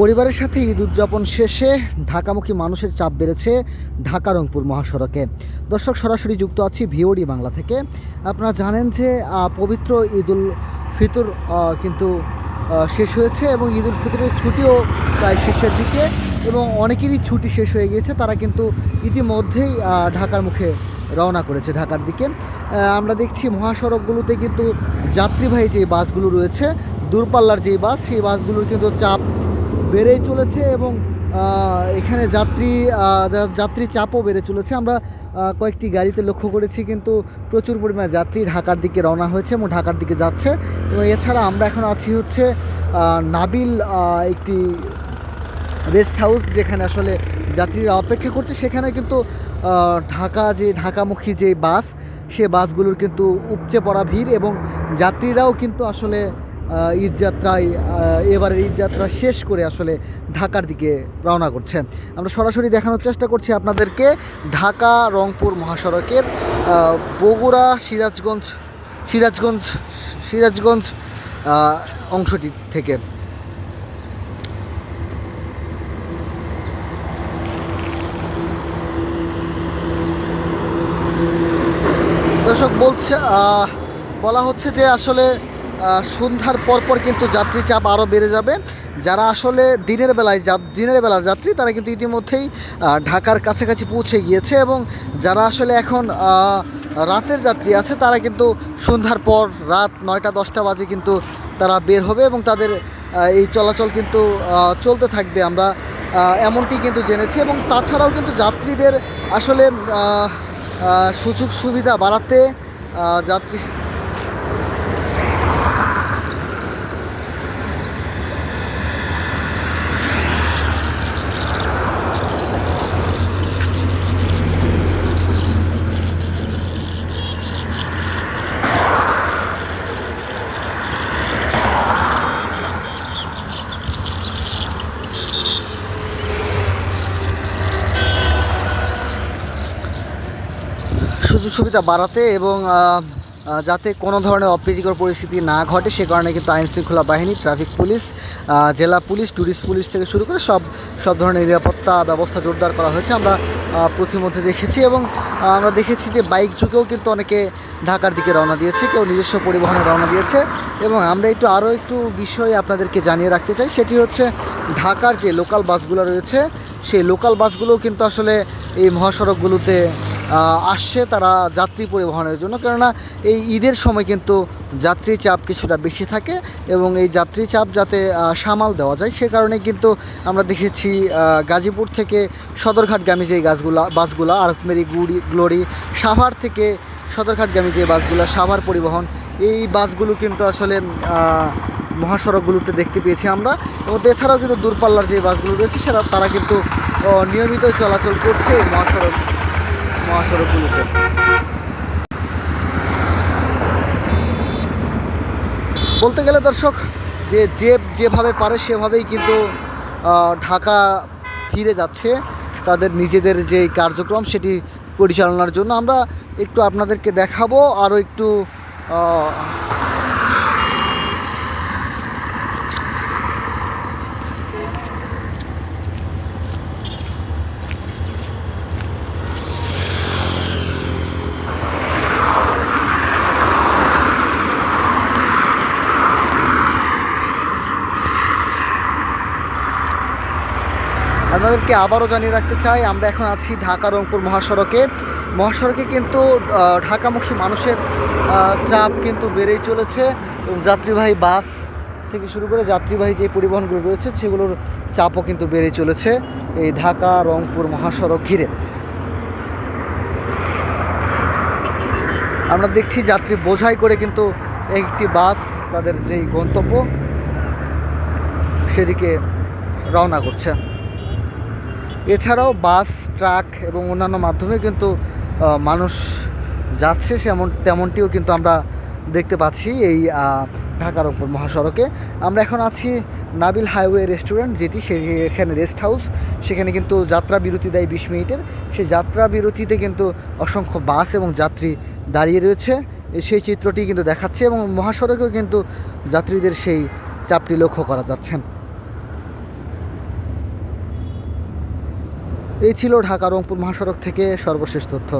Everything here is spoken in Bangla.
পরিবারের সাথে ঈদ উদযাপন শেষে ঢাকামুখী মানুষের চাপ বেড়েছে ঢাকা রংপুর মহাসড়কে। দর্শক, সরাসরি যুক্ত আছি ভিওডি বাংলা থেকে। আপনারা জানেন যে পবিত্র ঈদুল ফিতর কিন্তু শেষ হয়েছে এবং ঈদুল ফিতরের ছুটিও প্রায় শেষের দিকে এবং অনেকেরই ছুটি শেষ হয়ে গিয়েছে। তারা কিন্তু ইতিমধ্যেই ঢাকার মুখে রওনা করেছে ঢাকার দিকে। আমরা দেখছি মহাসড়কগুলোতে কিন্তু যাত্রীবাহী যে বাসগুলো রয়েছে, দূরপাল্লার যে বাস, সেই বাসগুলোর কিন্তু চাপ বেড়েই চলেছে এবং এখানে যাত্রী যাত্রী চাপও বেড়ে চলেছে। আমরা কয়েকটি গাড়িতে লক্ষ্য করেছি কিন্তু প্রচুর পরিমাণে যাত্রী ঢাকার দিকে রওনা হয়েছে এবং ঢাকার দিকে যাচ্ছে। এবং এছাড়া আমরা এখন আছি হচ্ছে নাবিল একটি রেস্ট হাউস যেখানে আসলে যাত্রীরা অপেক্ষা করছে। সেখানে কিন্তু ঢাকা যে, ঢাকামুখী যে বাস, সে বাসগুলোর কিন্তু উপচে পড়া ভিড় এবং যাত্রীরাও কিন্তু আসলে আহ, ঈদ যাত্রায় আহ, এবারের ঈদ যাত্রা শেষ করে আসলে ঢাকার দিকে রওনা করছে আমরা সরাসরি দেখানোর চেষ্টা করছি আপনাদেরকে ঢাকা রংপুর মহাসড়কের বগুড়া সিরাজগঞ্জ সিরাজগঞ্জ সিরাজগঞ্জ অংশটি থেকে। দর্শক বলছে বলা হচ্ছে যে আসলে সন্ধ্যার পরপর কিন্তু যাত্রী চাপ আরও বেড়ে যাবে। যারা আসলে দিনের বেলায় যা- দিনের বেলার যাত্রী, তারা কিন্তু ইতিমধ্যেই ঢাকার কাছাকাছি পৌঁছে গিয়েছে এবং যারা আসলে এখন রাতের যাত্রী আছে, তারা কিন্তু সন্ধ্যার পর রাত নয়টা, দশটা বাজে কিন্তু তারা বের হবে এবং তাদের এই চলাচল কিন্তু চলতে থাকবে আমরা এমনটি কিন্তু জেনেছি এবং তাছাড়াও কিন্তু যাত্রীদের আসলে সুযোগ সুবিধা বাড়াতে যাত্রী সুযোগ সুবিধা বাড়াতে এবং যাতে কোনো ধরনের অপ্রীতিকর পরিস্থিতি না ঘটে, সে কারণে কিন্তু আইন শৃঙ্খলা বাহিনী, ট্রাফিক পুলিশ জেলা পুলিশ ট্যুরিস্ট পুলিশ থেকে শুরু করে সব সব ধরনের নিরাপত্তা ব্যবস্থা জোরদার করা হয়েছে। আমরা প্রতিমধ্যে দেখেছি এবং আমরা দেখেছি যে বাইক যুগেও কিন্তু অনেকে ঢাকার দিকে রওনা দিয়েছে, কেউ নিজস্ব পরিবহনে রওনা দিয়েছে। এবং আমরা একটু আরও একটু বিষয় আপনাদেরকে জানিয়ে রাখতে চাই, সেটি হচ্ছে ঢাকার যে লোকাল বাসগুলো রয়েছে, সেই লোকাল বাসগুলোও কিন্তু আসলে এই মহাসড়কগুলোতে আসছে তারা যাত্রী পরিবহনের জন্য। কেননা এই ঈদের সময় কিন্তু যাত্রী চাপ কিছুটা বেশি থাকে এবং এই যাত্রী চাপ যাতে সামাল দেওয়া যায়, সে কারণে কিন্তু আমরা দেখেছি গাজীপুর থেকে সদরঘাটগামী যে গাছগুলা, বাসগুলা, আরসমেরি, গুড়ি, গ্লোরি, সাভার থেকে সদরঘাটগামী যে বাসগুলো, সাভার পরিবহন, এই বাসগুলো কিন্তু আসলে মহাসড়কগুলোতে দেখতে পেয়েছি আমরা। এবং এছাড়াও কিন্তু দূরপাল্লার যে বাসগুলো রয়েছে সেটা তারা কিন্তু নিয়মিত চলাচল করছে এই মহাসড়ক মহাসড়কগুলোতে বলতে গেলে দর্শক, যে যে যেভাবে পারে সেভাবেই কিন্তু ঢাকা ফিরে যাচ্ছে তাদের নিজেদের যে কার্যক্রম সেটি পরিচালনার জন্য। আমরা একটু আপনাদেরকে দেখাবো আরও একটু আপনাদেরকে আবারও জানিয়ে রাখতে চাই, আমরা এখন আছি ঢাকা রংপুর মহাসড়কে। মহাসড়কে কিন্তু ঢাকামুখী মানুষের চাপ কিন্তু বেড়েই চলেছে এবং যাত্রীবাহী বাস থেকে শুরু করে যাত্রীবাহী যে পরিবহনগুলো রয়েছে, সেগুলোর চাপও কিন্তু বেড়েই চলেছে এই ঢাকা রংপুর মহাসড়ক ঘিরে। আমরা দেখছি যাত্রী বোঝাই করে কিন্তু একটি বাস তাদের যেই গন্তব্য, সেদিকে রওনা করছে। এছাড়াও বাস, ট্রাক এবং অন্যান্য মাধ্যমে কিন্তু মানুষ যাচ্ছে সেমন তেমনটিও কিন্তু আমরা দেখতে পাচ্ছি এই ঢাকার ওপর মহাসড়কে। আমরা এখন আছি নাবিল হাইওয়ে রেস্টুরেন্ট, যেটি সেখানে রেস্ট হাউস। সেখানে কিন্তু যাত্রা বিরতি দেয় বিশ মিনিটের। সেই যাত্রা বিরতিতে কিন্তু অসংখ্য বাস এবং যাত্রী দাঁড়িয়ে রয়েছে। সেই চিত্রটি কিন্তু দেখাচ্ছে এবং মহাসড়কেও কিন্তু যাত্রীদের সেই চাপটি লক্ষ্য করা যাচ্ছে। এই ছিল ঢাকা রংপুর মহাসড়ক থেকে সর্বশেষ তথ্য।